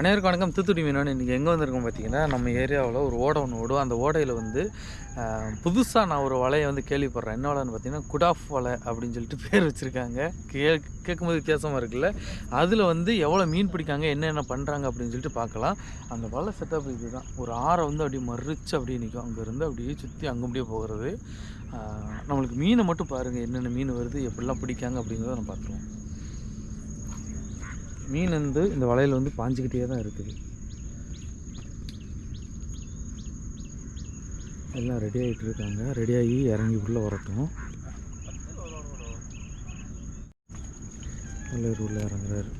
அனைவருக்கும் வணக்கம். தூத்துக்குடி மீனவன் இன்றைக்கி எங்கே வந்திருக்கோம் பார்த்தீங்கன்னா நம்ம ஏரியாவில் ஒரு ஓடை ஒன்று ஓடும். அந்த ஓடையில் வந்து புதுசாக நான் ஒரு வலையை வந்து கேள்விப்படுறேன். என்ன வலைன்னு பார்த்தீங்கன்னா குடாஃப் வலை அப்படின்னு சொல்லிட்டு பேர் வச்சுருக்காங்க. கே கேட்கும்போது வித்தியாசமாக இருக்குல்ல? அதில் வந்து எவ்வளோ மீன் பிடிக்காங்க என்னென்ன பண்ணுறாங்க அப்படின்னு சொல்லிட்டு பார்க்கலாம் அந்த வலை செட்டப் இதுதான். ஒரு ஆறை வந்து அப்படியே மறிச்சு அப்படியே நிற்கும் அங்கேருந்து அப்படியே சுற்றி அங்கே அப்படியே போகிறது. நம்மளுக்கு மீனை மட்டும் பாருங்கள் என்னென்ன மீன் வருது எப்படிலாம் பிடிக்காங்க அப்படிங்கிறத நம்ம பார்த்துருவோம். மீன் வந்து இந்த வலையில் வந்து பாஞ்சிக்கிட்டே தான் இருக்குது. எல்லாம் ரெடி ஆகிட்டு இருக்காங்க. ரெடியாகி இறங்கி உள்ளே வரட்டும். உள்ளே உள்ளே இறங்குறாரு.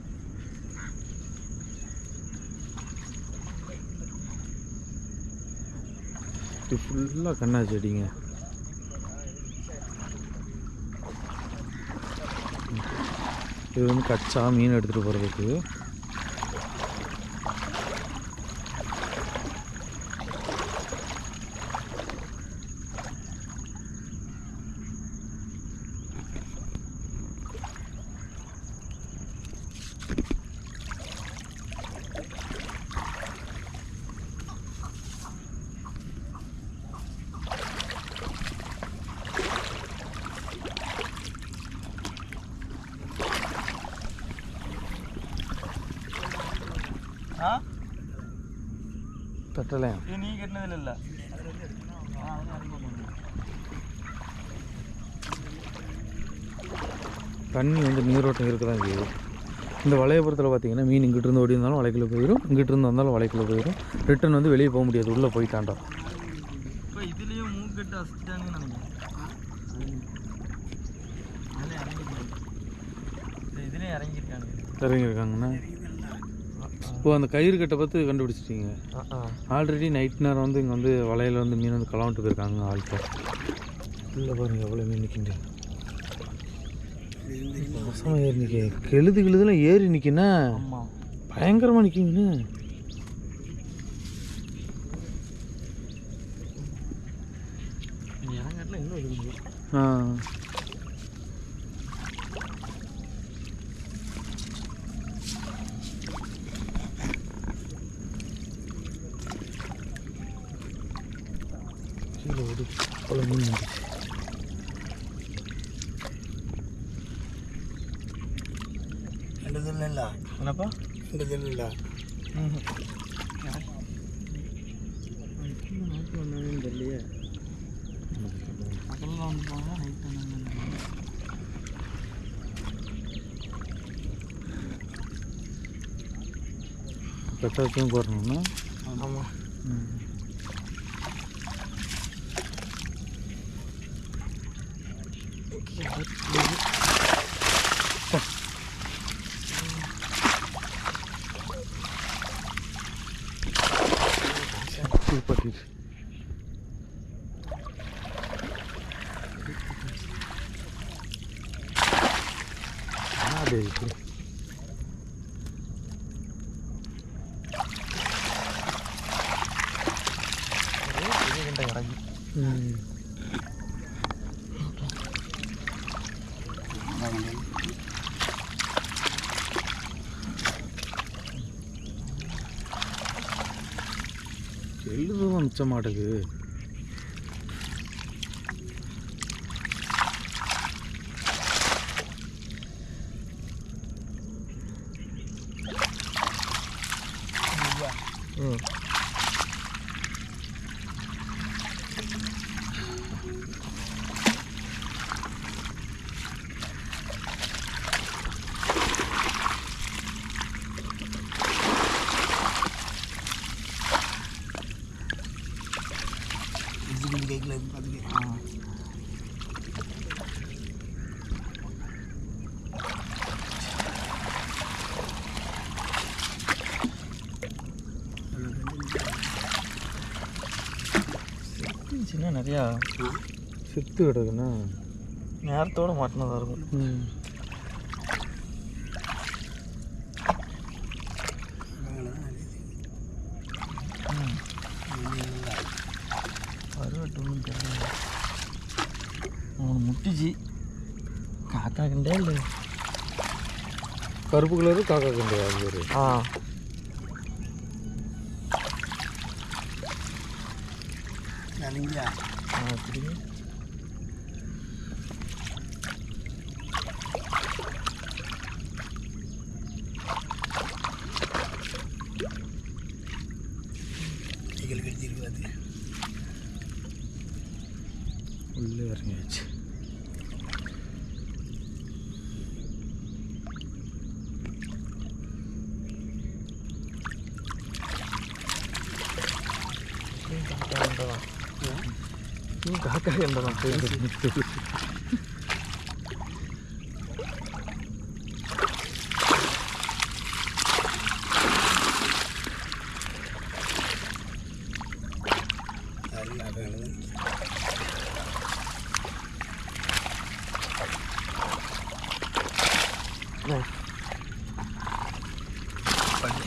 இது ஃபுல்லாக கண்ணா செடிங்க. இது வந்து கச்சா மீன் எடுத்துகிட்டு போகிறதுக்கு இது நீ கட்டினதில் இல்லை. தண்ணி வந்து நீரோட்டம் இருக்க தான் செய்யும் இந்த வளையபுரத்தில் பார்த்தீங்கன்னா மீன் இங்கிட்டு இருந்து ஓடி இருந்தாலும் வலைக்குள்ளே போயிடும் இங்கிட்டு இருந்து வந்தாலும் வலைக்குள்ளே போயிடும் ரிட்டன் வந்து வெளியே போக முடியாது உள்ளே போயிட்டாண்டா இப்போ இதுலேயும் மூக்கட்டு அசிட்டானு நினைக்கிறேன் இறங்கியிருக்காங்கண்ணா இப்போ அந்த கயிறு கட்டை பார்த்து கண்டுபிடிச்சிட்டீங்க. ஆல்ரெடி நைட் நேரம் வந்து இங்கே வந்து வலையில் வந்து மீன் வந்து கலாவிட்டு போயிருக்காங்க ஆள்கிட்ட. இல்லை பாருங்க எவ்வளோ மீன் நிற்கிண்டு வசமாக ஏறி நிற்க கெழுது கெழுதுலாம் ஏறி நிற்கினா பயங்கரமாக நிற்கிங்கண்ணே ஆ கீழே விடு அவ்வளோ மீன் வந்துச்சு ரெண்டு இல்லை என்னப்பா ரெண்டு இல்லை ம் தெரியலையே பக்கத்தில் வந்து போங்க நைட் பெட்டாச்சும் போடணும்னா ஆமாம் சூப்பர் இருக்கு இறங்கி ம் எழுதுதான் மிச்ச மாட்டேங்குது சின்ன நிறையா செத்து கிடக்குண்ணா நேரத்தோட மாட்டினதாக இருக்கும். ம். வருவட்டும் தெரியல அவனு முட்டிச்சு. காக்கா கண்டே இல்லை. கருப்பு கலரு காக்கா கண்டு அது ஒரு ஆ. அனுப்பியா ஆ பிடிங்க கைகள் கடிச்சிருக்காது உள்ளே இறங்கியாச்சு காக்கா கண்டதான் போயிட்டு அது அதான் பண்ணு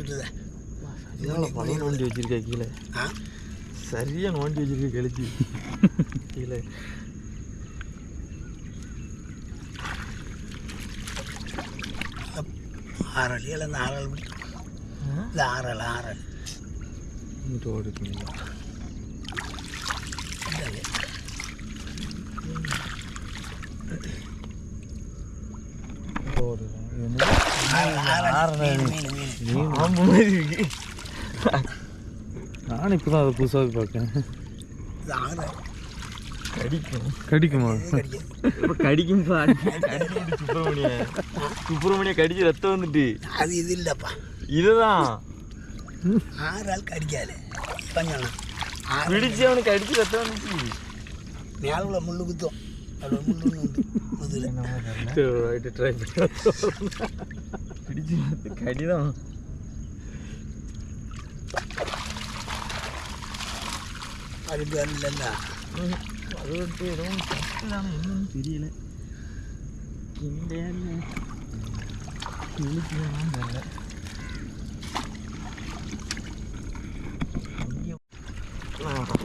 விட்டுதா பழம் நோண்டி வச்சிருக்கா கீழே. ஆ? சரியாக நோண்டி வச்சிருக்க கழிச்சு. கீழே. ஆறல் இல்லை இந்த ஆறல் பிடிக்கும் இந்த. ஓடுது ஆறல், ஆறல், மீன், மீன், மீன். பாம்பு மாதிரி இருக்கு. நானும் இப்போ தான் அதை புதுசாக பார்க்கேன். கடிக்கும். கடிக்குமா? கடிக்காது. இப்போ கடிக்கும் சுப்பிரமணிய சுப்பிரமணிய கடிச்சு ரத்தம் வந்துட்டு. அது இது இல்லைப்பா. இதுதான். ஆறால் கடிக்காது. கொஞ்சம் ஆறு பிடிச்சு அவனுக்கு கடிச்சு ரத்தம் வந்துச்சு மேலே உள்ள முள்ளு குத்தும். அதில் முள்ளு உண்டு. முதுல ட்ரை பிடிச்சு கடிதான் அது இல்லைல்ல அது வந்து ஏதோ தப்பு தானே என்னன்னு தெரியல இந்த இழுக்குதானான்னு தெரியல ஐயோ. ஆ. அவன்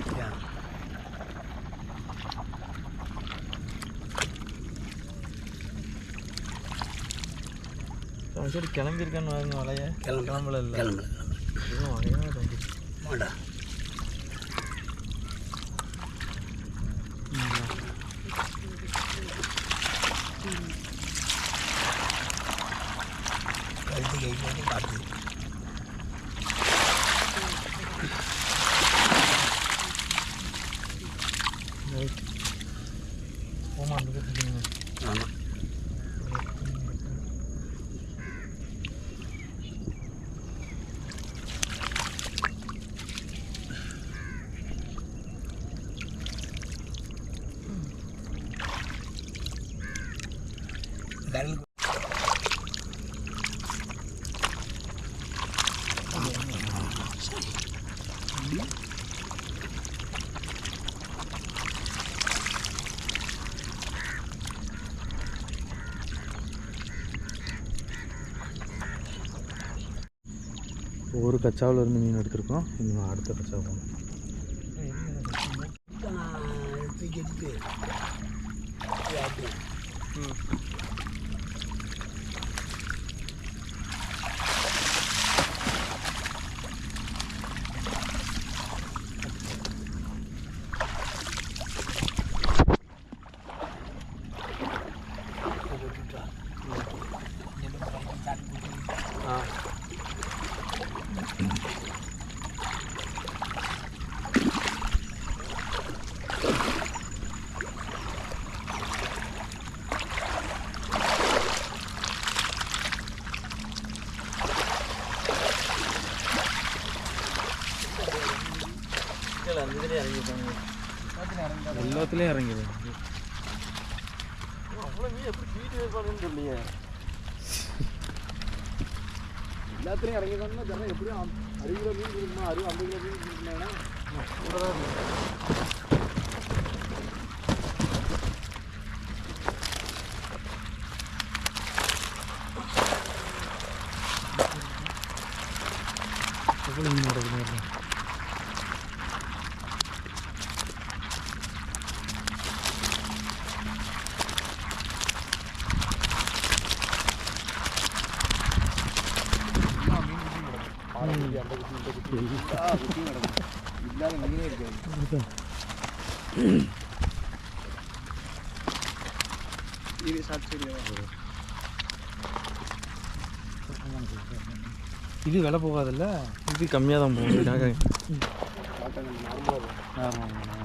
சரி கிளம்பியிருக்கான்னு வாங்க வலைய. கிளம்பு கிளம்பல இல்லை. கிளம்பல இன்னும் வலையாக வந்துச்சு மாடா கழுத்து கை போட்டு காட்டுது ரைட் போமா அந்த பக்கத்துக்கு ஆமாம் ஒரு கச்சாவில் இருந்து மீன் எடுத்திருக்கோம். இன்னும் அடுத்த கச்சா போகணும் தூக்கி எடுத்து எல்லாத்துலேயும் தெரியலையே. எல்லாத்துலேயும் இறங்கி தான் ஜனம் எப்படியும் அறுபது கிலோ மீன் கொடுக்கணும் அறுபது ஐம்பது கிலோ மீன் கொடுக்கணும்னா கூட தான் இருக்கு எவ்வளோ மீன் நடக்குது இல்லாத மீனே இருக்காது இது இது விலை போகாதுல்ல? இது கம்மியாக தான் போகும். இதுக்காக. நார்மலாக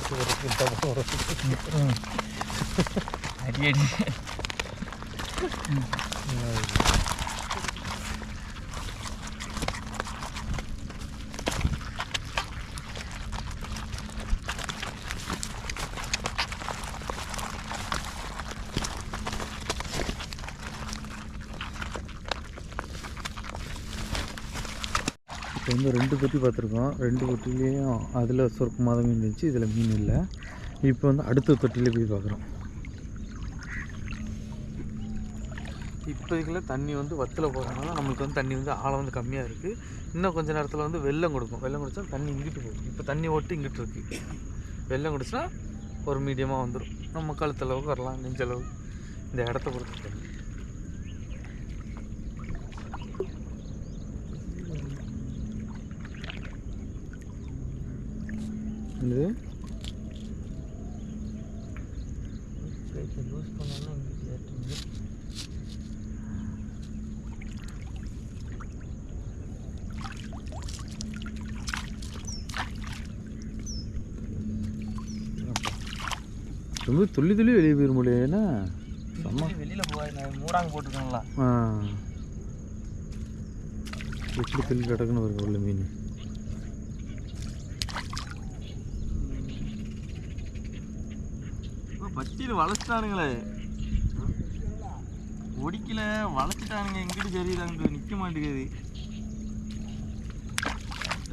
சொல்லிட்டே அப்போ அடி அடி இப்போ வந்து ரெண்டு தொட்டி பார்த்துருக்கோம். ரெண்டு தொட்டிலையும் அதில் சொருக்கமாக தான் மீன் இருந்துச்சு இதில் மீன் இல்லை. இப்போ வந்து அடுத்த தொட்டியில் போய் பார்க்குறோம். இப்போதைக்குள்ள தண்ணி வந்து வத்தில் போகிறதுனால நம்மளுக்கு வந்து தண்ணி வந்து ஆழம் வந்து கம்மியாக இருக்குது இன்னும் கொஞ்சம் நேரத்தில் வந்து வெள்ளம் கொடுக்கும். வெள்ளம் குடிச்சா தண்ணி இங்கிட்டு போகும். இப்போ தண்ணி ஓட்டு இங்கிட்டு இருக்குது வெள்ளம் குடிச்சா ஒரு மீடியமாக வந்துடும் நம்ம கழுத்தளவுக்கு வரலாம். நெஞ்சளவு. இந்த இடத்த பொறுத்து. ஏற்றுங்க ரொம்ப துள்ளி துள்ளி வெளியே போயிட முடியும்னா செம்ம. வெளியில் நான் மூடாங்க போட்டுருக்காங்களா எப்படி துள்ளி கிடக்குன்னு ஒரு மீன். பட்டியில் வளைச்சிட்டானுங்களே. ஒடிக்கல வளைச்சிட்டானுங்க. எங்கிட்டு தெரியுதாங்க நிற்க மாட்டேங்குது.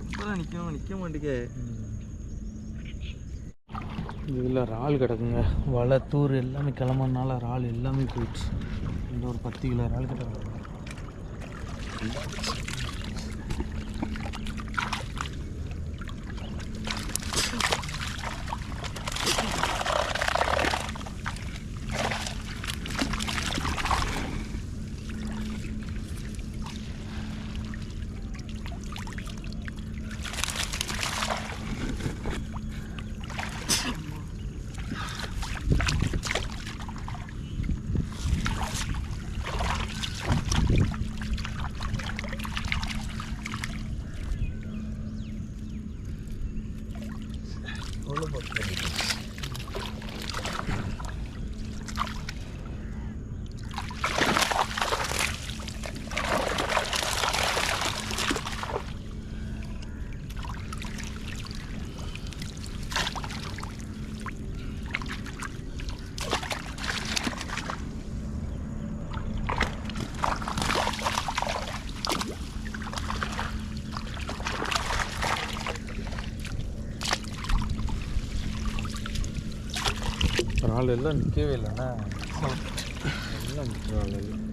எப்பதான் நிற்கும் நிற்க மாட்டேங்க இதில் இறால் கிடக்குங்க. வலை தூர் எல்லாமே கிளம்புறதுனால இறால் எல்லாமே போயிடுச்சு. இந்த ஒரு பத்து கிலோ இறால் கிடக்கு இறால் எல்லாம் நிற்கவே இல்லைண்ணா. எல்லாம் இறால் எல்லாம்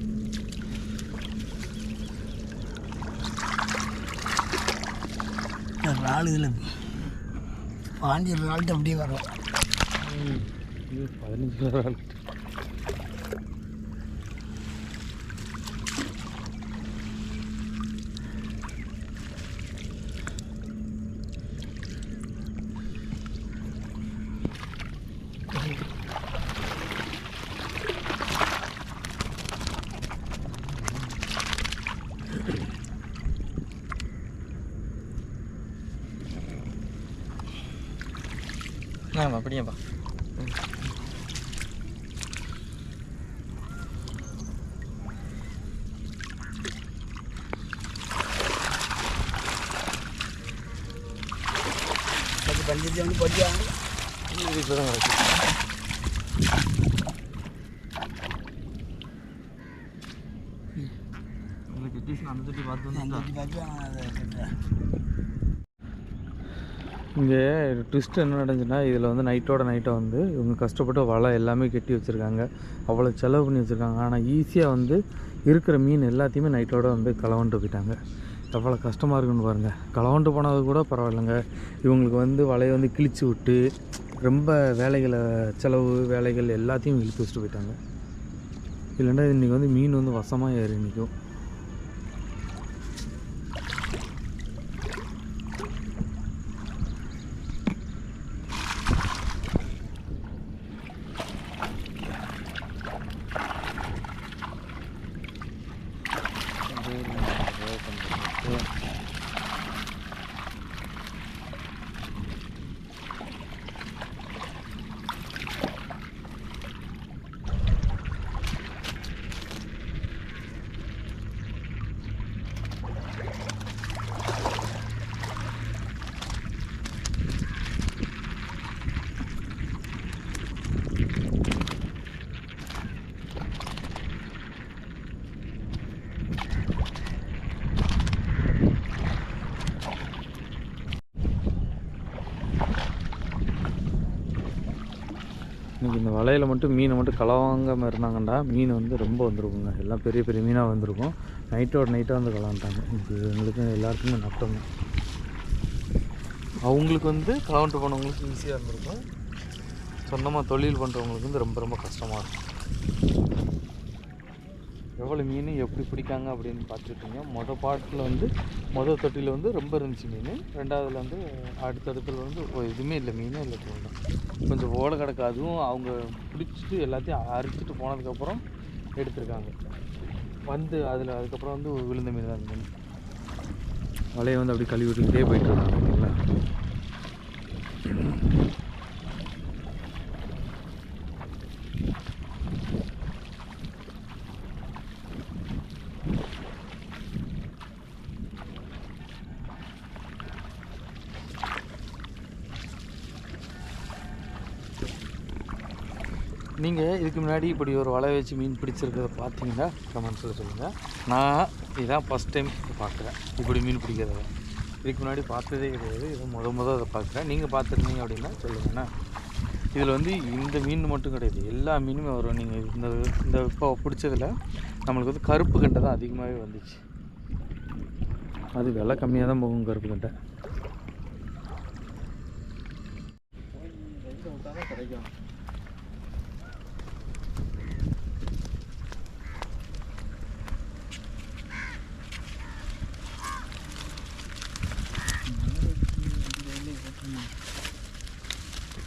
இறால் இதில் பாஞ்சு இறால்ட்டு அப்படியே வரும். பதினஞ்சு கிலோ இறால் ஆமாம் அப்படியேப்பா. அது பஞ்சத்தை வந்து படியா வீட்டில் தான் கிடக்கு இல்லை கிட்டிஸ் அந்த தொட்டி பார்த்து அந்த தொட்டி பார்த்து இங்கே ட்விஸ்ட் என்ன நடந்துச்சுன்னா இதில் வந்து நைட்டோட நைட்டாக வந்து இவங்க கஷ்டப்பட்டு வலை எல்லாமே கட்டி வச்சுருக்காங்க. அவ்வளோ செலவு பண்ணி வச்சுருக்காங்க. ஆனால் ஈஸியாக வந்து இருக்கிற மீன் எல்லாத்தையுமே நைட்டோட வந்து கலவன்ட்டு போயிட்டாங்க. எவ்வளோ கஷ்டமாக இருக்குன்னு பாருங்கள் கலவன்ட்டு போனது கூட பரவாயில்லைங்க. இவங்களுக்கு வந்து வலையை வந்து கிழிச்சு விட்டு ரொம்ப வேலைகளை செலவு வேலைகள் எல்லாத்தையும் இழுத்து வச்சுட்டு போயிட்டாங்க. இல்லைன்னா இன்றைக்கி வந்து மீன் வந்து வசமாக ஏறி நிற்கும் இன்னைக்கு இந்த வலையில் மட்டும் மீனை மட்டும் கலவாங்காமல் இருந்தாங்கண்டா மீன் வந்து ரொம்ப வந்திருக்குங்க. எல்லாம் பெரிய பெரிய மீனாக வந்திருக்கும். நைட்டோட நைட்டாக வந்து கலந்துட்டாங்க இது எங்களுக்கு எல்லாருக்குமே நட்டம் அவங்களுக்கு வந்து கலவன்ட்டு போனவங்களுக்கு ஈஸியாக இருந்திருக்கும். சொந்தமாக தொழில் பண்ணுறவங்களுக்கு வந்து ரொம்ப ரொம்ப கஷ்டமாக இருக்கும். எவ்வளோ மீன் எப்படி பிடிக்காங்க அப்படின்னு பார்த்துருக்கீங்க மொதல் பாட்டில் வந்து மொதல் தொட்டியில் வந்து ரொம்ப இருந்துச்சு மீன். ரெண்டாவதுல வந்து அடுத்தடுத்துல வந்து எதுவுமே இல்லை மீனே இல்லை தோணும் கொஞ்சம் ஓட கிடக்கு. அதுவும் அவங்க பிடிச்சிட்டு எல்லாத்தையும் அரிச்சிட்டு போனதுக்கப்புறம் எடுத்திருக்காங்க. வந்து அதில் அதுக்கப்புறம் வந்து விழுந்த மீன் தான் அந்த மீன். வலையை வந்து அப்படி கழுவி விட்டுக்கிட்டே போயிட்டு இருக்காங்க இல்லைங்களா நீங்கள் இதுக்கு முன்னாடி இப்படி ஒரு வலை வச்சு மீன் பிடிச்சிருக்கிறத பார்த்தீங்கன்னா கமெண்ட்ஸில் சொல்லுங்கள் நான் இதான் ஃபஸ்ட் டைம் பார்க்குறேன். இப்படி மீன் பிடிக்கிறத. இதுக்கு முன்னாடி பார்த்ததே கிடையாது. இது முத முத அதை பார்க்குறேன். நீங்கள் பார்த்துருந்தீங்க அப்படின்னா சொல்லுங்கண்ணா. இதில் வந்து இந்த மீன் மட்டும் கிடையாது. எல்லா மீனுமே வரும். நீங்கள் இந்த இந்த இப்போ பிடிச்சதில் நம்மளுக்கு வந்து கருப்பு கண்டை தான் அதிகமாகவே வந்துச்சு. அது விலை கம்மியாக தான் போகும் கருப்பு கண்டை. கிடைக்கும்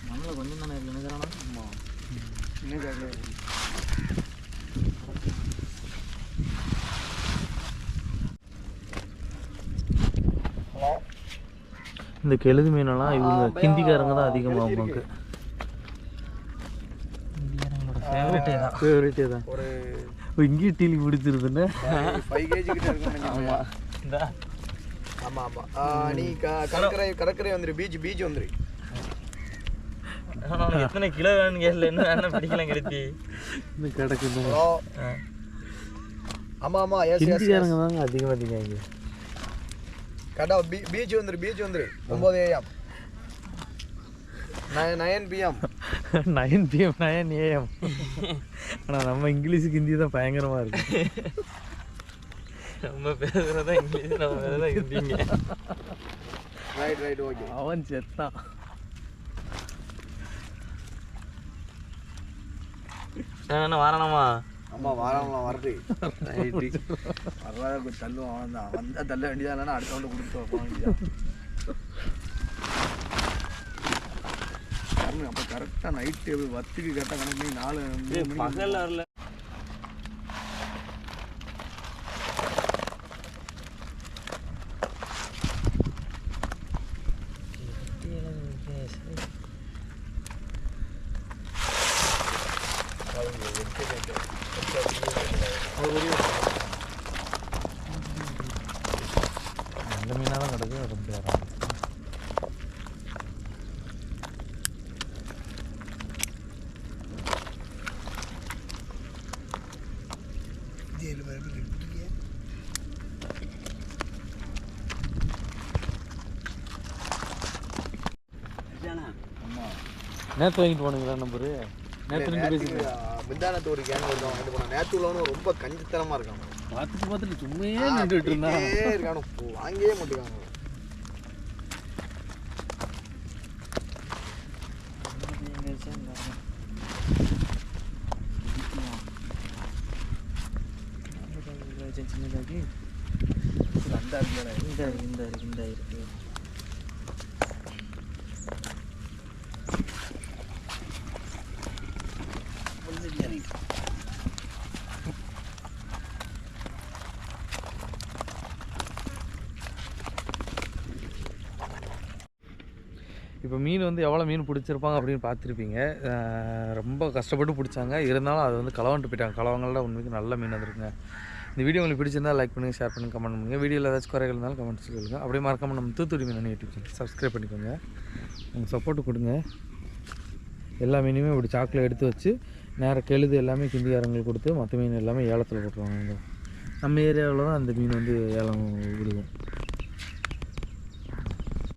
மண்ணில் கொஞ்சம் தானே இருக்கு நினைக்கிறானா ஆமாம் இன்னும் கேட்கல இந்த கெழுது மீனெல்லாம் இவங்க கிந்திக்காரங்க தான் அதிகமாக வாங்குவாங்க ஃபேவரட்டே தான். இங்கேயும் டீலி பிடிச்சிருதுன்னு ஆமாம் இந்த. ஆமாம் ஆமாம் நீ க கடற்கரை கடற்கரை வந்துரு பீச் பீச் வந்துரு. எத்தனை கிலோ வேணும்னு கேட்கல என்ன வேணும் பிடிக்கலாம் கிடைச்சி கிடக்குது ஆமாம் ஆமாம் ஹிந்திக்காரங்க தாங்க அதிகமாக அதிகம் கடா பீ பீச் வந்துரு பீச் வந்துரு ஒம்பது AM nine nine PM nine PM nine AM ஆனால் நம்ம இங்கிலீஷுக்கு ஹிந்தி தான் பயங்கரமாக இருக்கு நம்ம பேசுகிறதா இங்கிலீஷ் நம்ம பேசுகிறதா ஹிந்திங்க ரைட் ரைட் ஓகே அவன் செத்தான் நான் என்ன வாரணமா ஆமாம் வாரம்லாம் வருது வர்றத தள்ளுவான் அவன் தான். வந்தால் தள்ள வேண்டியதா இல்லைன்னா அடுத்த வந்து கொடுத்து வைப்பான் அப்போ கரெக்டாக நைட் டேபிள் பத்துக்கு கரெக்டாக கணக்கு நாலு பகல்ல வரல அந்த மீனாக தான் கிடக்கு ரொம்ப இறங்கும் நேற்று வாங்கிட்டு போனீங்களா நம்பரு? நேற்று ரெண்டு பேசி மிந்தானத்து ஒரு கேன் வருதான் வாங்கிட்டு போனான். நேற்று உள்ளவனும் ரொம்ப கஞ்சித்தனமாக இருக்கான். பார்த்துட்டு பார்த்துட்டு சும்மையே நின்றுட்டு இருந்தான். இருக்கானு வாங்கவே மாட்டேங்காங்க சின்னதாகி அந்த இருக்குல்ல இந்த இந்த இந்த இருக்கு இப்போ மீன் வந்து எவ்வளோ மீன் பிடிச்சிருப்பாங்க அப்படின்னு பார்த்துருப்பீங்க. ரொம்ப கஷ்டப்பட்டு பிடிச்சாங்க. இருந்தாலும் அது வந்து களவாண்டு போயிட்டாங்க. களவங்களில் உண்மைக்கு நல்ல மீன் வந்துருக்குங்க. இந்த வீடியோ உங்களுக்கு பிடிச்சிருந்தா லைக் பண்ணுங்கள் ஷேர் பண்ணுங்கள் கமெண்ட் பண்ணுங்கள் வீடியோவில் ஏதாச்சும் குறைகள் இருந்தாலும் கமெண்ட் சொல்லுங்கள் அப்படியே மறக்காமல் நம்ம தூத்துக்குடி மீன் யூடியூப் சேனல் சப்ஸ்கிரைப் பண்ணிக்கோங்க. உங்கள் சப்போர்ட் கொடுங்க. எல்லா மீனுமே இப்படி சாக்கில் எடுத்து வச்சு நேராக கெழுது எல்லாமே கிந்திக்காரங்களுக்கு கொடுத்து மற்ற மீன் எல்லாமே ஏலத்தில் போட்டுருவாங்க. நம்ம ஏரியாவில் தான் அந்த மீன் வந்து ஏலம் விடுவோம்.